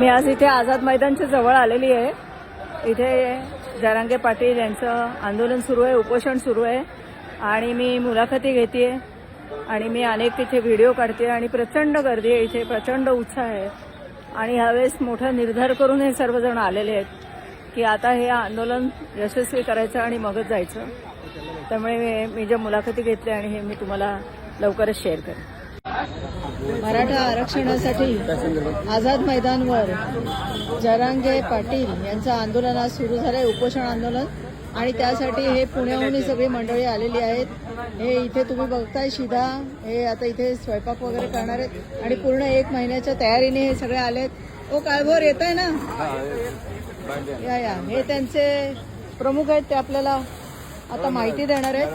मी आज इथे आझाद मैदानच्या जवळ आलेली आहे. इथे जरांगे पाटील यांचं आंदोलन सुरू आहे उपोषण सुरू आहे. आणि मी मुलाखती घेते आणि मी अनेक तिथे व्हिडिओ काढते आणि प्रचंड गर्दी आहे इथे प्रचंड उत्साह आहे. आणि ह्यावेळेस मोठा निर्धार करून हे सर्वजण आलेले आहेत की आता हे आंदोलन यशस्वी करायचं आणि मगच जायचं. त्यामुळे मी- ज्या मुलाखती घेतल्या आणि हे मी तुम्हाला लवकरच शेअर करेन. मराठा आरक्षणासाठी आझाद मैदानवर जरांगे पाटील यांचं आंदोलन आज सुरू झालंय उपोषण आंदोलन. आणि त्यासाठी हे पुण्याहून ही सगळी मंडळी आलेली आहेत. हे इथे तुम्ही बघताय शिधा हे आता इथे स्वयंपाक वगैरे करणार आहेत. आणि पूर्ण एक महिन्याच्या तयारीने हे सगळे आलेत ओ हो, काळभोर येत आहे ना? या या. हे त्यांचे प्रमुख आहेत ते आपल्याला आता माहिती देणार आहेत.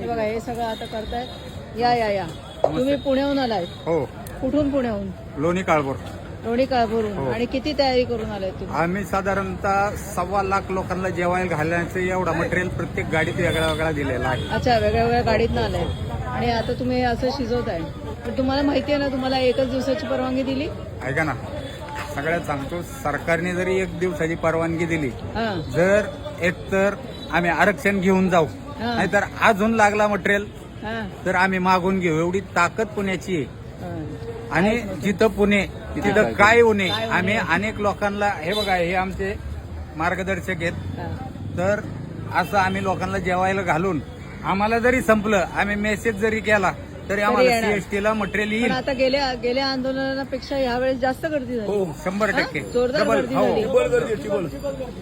हे बघा हे सगळं आता करतायत. या या या. तुम्ही पुण्याहून आलाय? हो. कुठून पुण्याहून? लोणी काळभोर. लोणी काळभोरून. आणि किती तयारी करून आलाय तुम्ही? आम्ही साधारणतः सव्वा लाख लोकांना जेवायला घालण्याचं एवढा मटेरियल प्रत्येक गाडीत वेगळा वेगळा दिलेला आहे. अच्छा वेगळ्या वेगळ्या गाडीतनं आलाय. आणि आता तुम्ही असं शिजवताय. पण तुम्हाला माहिती आहे ना तुम्हाला एकच दिवसाची परवानगी दिली? ऐका ना. सगळ्यात सांगतो सरकारने जरी एक दिवसाची परवानगी दिली हा. जर एक तर आम्ही आरक्षण घेऊन जाऊ हा. नाहीतर अजून लागला मटेरियल हा तर आम्ही मागून घेऊ. एवढी ताकद पुण्याची आहे. आणि जिथं पुणे तिथं काय उणे? आम्ही अनेक लोकांना हे बघा हे आमचे मार्गदर्शक आहेत. हा. तर असं आम्ही लोकांना जेवायला घालून आम्हाला जरी संपलं आम्ही मेसेज जरी केला तरी आम्हाला. सीएसटी ला मटेरियल पण येईल आता गेल्या गेल्या आंदोलनापेक्षा यावेळेस जास्त गर्दी झाली. हो शंभर टक्के? जोरदार गर्दी हो. झाली.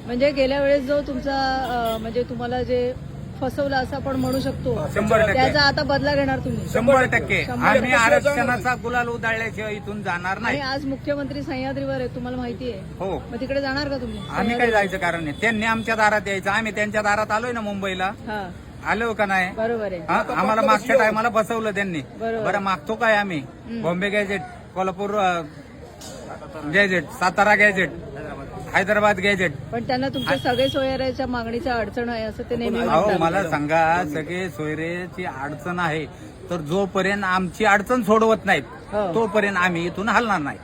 म्हणजे गेल्या वेळेस जो तुमचा म्हणजे तुम्हाला जे फसवलं असं आपण म्हणू शकतो. शंभर टक्के. त्याचा आता बदला घेणार तुम्ही. शंभर टक्के. आम्ही. आरक्षणाचा गुलाल उधळल्याशिवाय इथून जाणार आणि नाही आज मुख्यमंत्री सह्याद्रीवर आहे तुम्हाला माहिती आहे. हो. मग तिकडे जाणार का तुम्ही? आम्ही काय जायचं कारण नाही. त्यांनी आमच्या दारात यायचं. आम्ही त्यांच्या दारात आलोय ना मुंबईला. हा. आलो का नाही? बरोबर आहे. हा, आम्हाला मागच्या टायमाला बसवलं त्यांनी. बरोबर. बरं मागतो काय आम्ही? बॉम्बे गॅजेट कोल्हापूर अ, gazette Satara gazette Hyderabad gazette पण त्यांना तुमच्या सगळे सोयऱ्याच्या मागणीच्या अडचण आहे असं ते नेहमी अहो म्हणतात. मला सांगा सगळे सोयरेची अडचण आहे. तर जोपर्यंत आमची अडचण सोडवत नाहीत हो. तोपर्यंत आम्ही इथून हलणार नाही.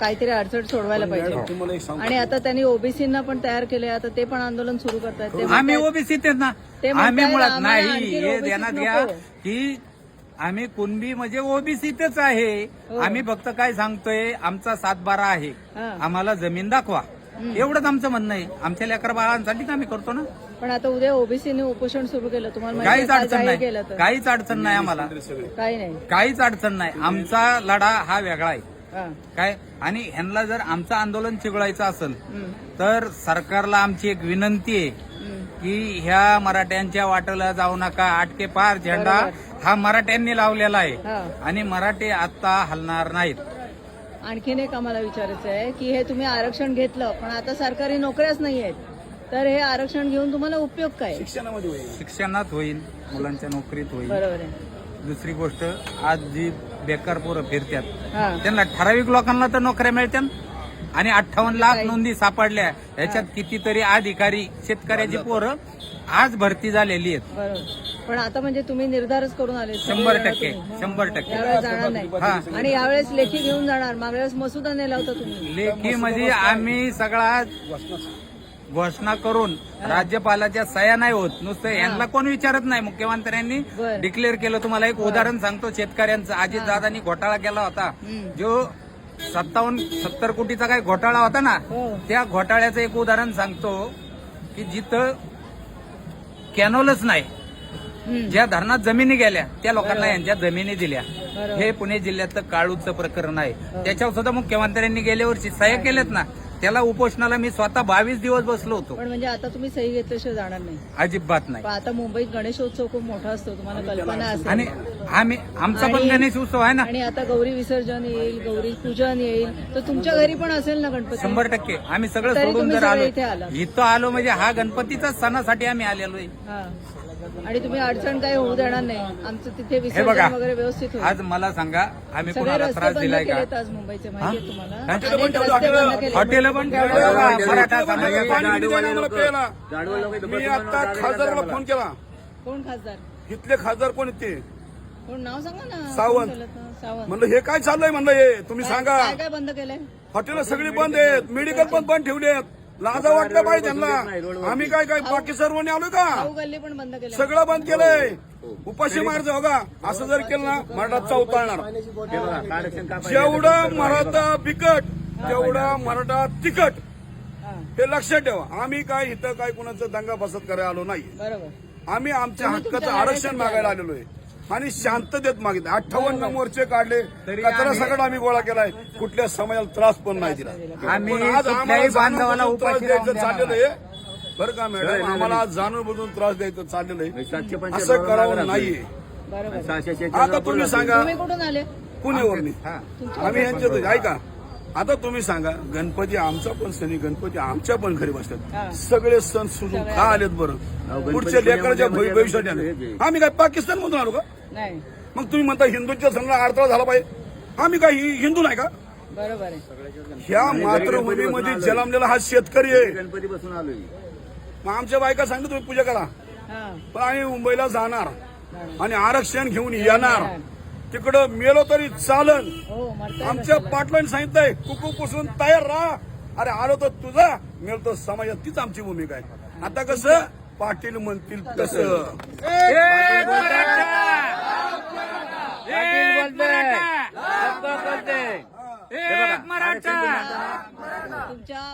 काहीतरी अडचण सोडवायला पाहिजे. आणि आता त्यांनी ओबीसीना पण तयार केले आता ते पण आंदोलन सुरू करतायत. ते आम्ही ओबीसीत ना. ते म्हणतायत आम्ही मुळात आम्हाला नाही. आणखी हे OBC ध्यानात नको. घ्या की आम्ही कुणबी म्हणजे ओबीसीतच आहे. हो. आम्ही फक्त काय सांगतोय आमचा सातबारा आहे. हा. आम्हाला जमीन दाखवा. एवढंच आमचं म्हणणं आहे. आमच्या लेकर बाळांसाठीच आम्ही करतो ना. पण आता उद्या ओबीसीने उपोषण सुरू केलं. तुम्हाला माहिती काहीच आहे, अडचण काल नाही. तर. काहीच अडचण नाही आम्हाला. काही नाही. काहीच अडचण नाही. आमचा लढा हा वेगळा आहे. हा. काय? आणि ह्यांना जर आमचं आंदोलन चिघळायचं असेल हम्म. तर सरकारला आमची एक विनंती आहे हम्म. की ह्या मराठ्यांच्या वाटेला जाऊ नका. आटके पार झेंडा हा मराठ्यांनी लावलेला आहे. हा. आणि मराठी आता हलणार नाहीत. आणखीन एक आम्हाला विचारायचं आहे की हे तुम्ही आरक्षण घेतलं पण आता सरकारी नोकऱ्याच नाही आहेत. तर हे आरक्षण घेऊन तुम्हाला उपयोग काय शिक्षणात होईल मुलांच्या नोकरीत होईल. बरोबर आहे. दुसरी गोष्ट आज जी बेकार पोरं फिरतात हा. त्यांना ठराविक लोकांना तर नोकऱ्या मिळतात आणि अठ्ठावन्न लाख नोंदी सापडल्या. याच्यात कितीतरी अधिकारी शेतकऱ्याची पोरं आज भरती झालेली आहेत. बरोबर. पण आता म्हणजे तुम्ही निर्धारच करून आले. शंभर टक्के शंभर टक्के. यावेळेस जाणार नाही. आणि यावेळेस लेखी घेऊन जाणार. मागल्या वेळेस मसुदा नेला होता तुम्ही. लेखी म्हणजे आम्ही सगळा घोषणा करून राज्यपालाच्या सह्या नाही होत. नुसतं यांना कोण विचारत नाही? मुख्यमंत्र्यांनी. डिक्लेअर केलं. तुम्हाला एक उदाहरण सांगतो शेतकऱ्यांचं. अजित दादांनी घोटाळा केला होता. जो सत्तावन्न सत्तर कोटीचा काही घोटाळा होता ना हो. त्या घोटाळ्याचं एक उदाहरण सांगतो की जिथं कॅनोलच नाही. ज्या धरणात जमिनी गेल्या त्या लोकांना यांच्या जमिनी दिल्या. हे पुणे जिल्ह्यातलं काळूचं प्रकरण आहे. त्याच्यावर सुद्धा मुख्यमंत्र्यांनी गेल्या वर्षी सह्या केल्यात ना. त्याला उपोषणाला मी स्वतः बावीस दिवस बसलो होतो. पण म्हणजे आता तुम्ही सही घेतल्याशिवाय जाणार नाही. अजिबात नाही. आता मुंबईत गणेशोत्सव खूप मोठा असतो तुम्हाला कल्पना आणि असेल. आम्ही आमचा पण आणि- गणेश उत्सव आहे ना. आणि आता गौरी विसर्जन येईल गौरी पूजन येईल. तर तुमच्या घरी पण असेल ना गणपती? शंभर टक्के. आम्ही सगळं सोडून तुम्ही जर आलो इथे आला. म्हणजे हा गणपतीचाच सणासाठी आम्ही आलेलो आहे. हा. आणि तुम्ही अडचण काही होऊ देणार नाही. आमचं तिथे हे विसर्जन वगैरे व्यवस्थित होईल. आज मला सांगा आम्ही सगळे कुणाला रस्ते त्रास बंद दिलाय का? केलेत आज मुंबईचे माहिती आहे तुम्हाला. हा? अनेक रस्ते बंद केले हॉटेल पण ठेवलं. मराठा समाजासाठी. मी आता खासदाराला फोन केला. कोण खासदार? इथले खासदार कोण आहेत ते? कोण नाव सांगा ना. सावंत. कोण म्हणलं हे काय चाललंय? म्हणलं हे तुम्ही सांगा. काय काय बंद केलंय? हॉटेल सगळी बंद आहेत. मेडिकल पण बंद ठेवले आहेत लाजा वाटलं पाहिजे त्यांना. आम्ही काय काय बाकी सर्वांनी आलो का? खाऊ गल्ली पण बंद केली सगळं बंद केलंय. उपाशी मारायचं हो का? असं जर केलं ना मराठा चौताळणार जेवढं मराठा बिकट तेवढं मराठा तिकट हा, हे लक्षात ठेवा. आम्ही काय इथं काय कुणाचं दंगा बसत करायला आलो नाही बरोबर. आम्ही आमच्या हक्काचं आरक्षण मागायला आलेलो आहे. आणि शांततेत मागितलं. अठ्ठावन्न. मोर्चे काढले. कचरा सगळं आम्ही गोळा केलाय. कुठल्या समाजाला त्रास पण नाही दिला. आम्ही पण आज कुठल्याही आम्हाला बांधवाला जाणून बुजून त्रास उपाशी द्यायचं राहून चाललेलं आहे. बरं का मॅडम? आम्हाला आज जाणून बुजून त्रास द्यायचं चाललेलं आहे. असं करावं नाहीये. बरोबर. आता तुम्ही सांगा. तुम्ही कुठून आले? हा. आम्ही यांच्यात ऐका. आता तुम्ही सांगा. गणपती आमचा पण सण आहे, गणपती आमच्या पण घरी हा. बसतात सगळे सण सगळे. का आलेत बरं? पुढच्या लेकराच्या भवि- भविष्यात आले. आम्ही काय पाकिस्तान मधून आलो का? नाही. मग तुम्ही म्हणता हिंदूंच्या सणाला अडथळा झाला पाहिजे. आम्ही काय हिंदू नाही का? बरोबर आहे. ह्या मातृभूमीमध्ये जन्मलेला हा शेतकरी आहे. गणपती बसून आलोय. मग आमच्या बायका सांगतो तुम्ही पूजा करा. हा. पण आम्ही मुंबईला जाणार. आणि आरक्षण घेऊन येणार. तिकडं मेलो तरी चालन. हो आमच्या कसं? पाटलांनी सांगितलंय कुकू पुसून तयार राहा. अरे आलो तर तुझा मिळतो समाजात तीच आमची भूमिका आहे. आता कसं? पाटील म्हणतील तसं. एक मराठा!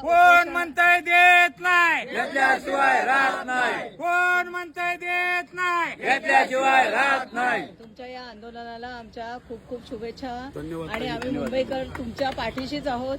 कोण म्हणताय देत नाही? घेतल्याशिवाय राहत नाही. कोण म्हणताय देत नाही? घेतल्याशिवाय राहत नाही. तुमच्या या आंदोलनाला आमच्या खूप खूप शुभेच्छा. धन्यवाद. आणि आम्ही मुंबईकर तुमच्या पाठीशीच आहोत.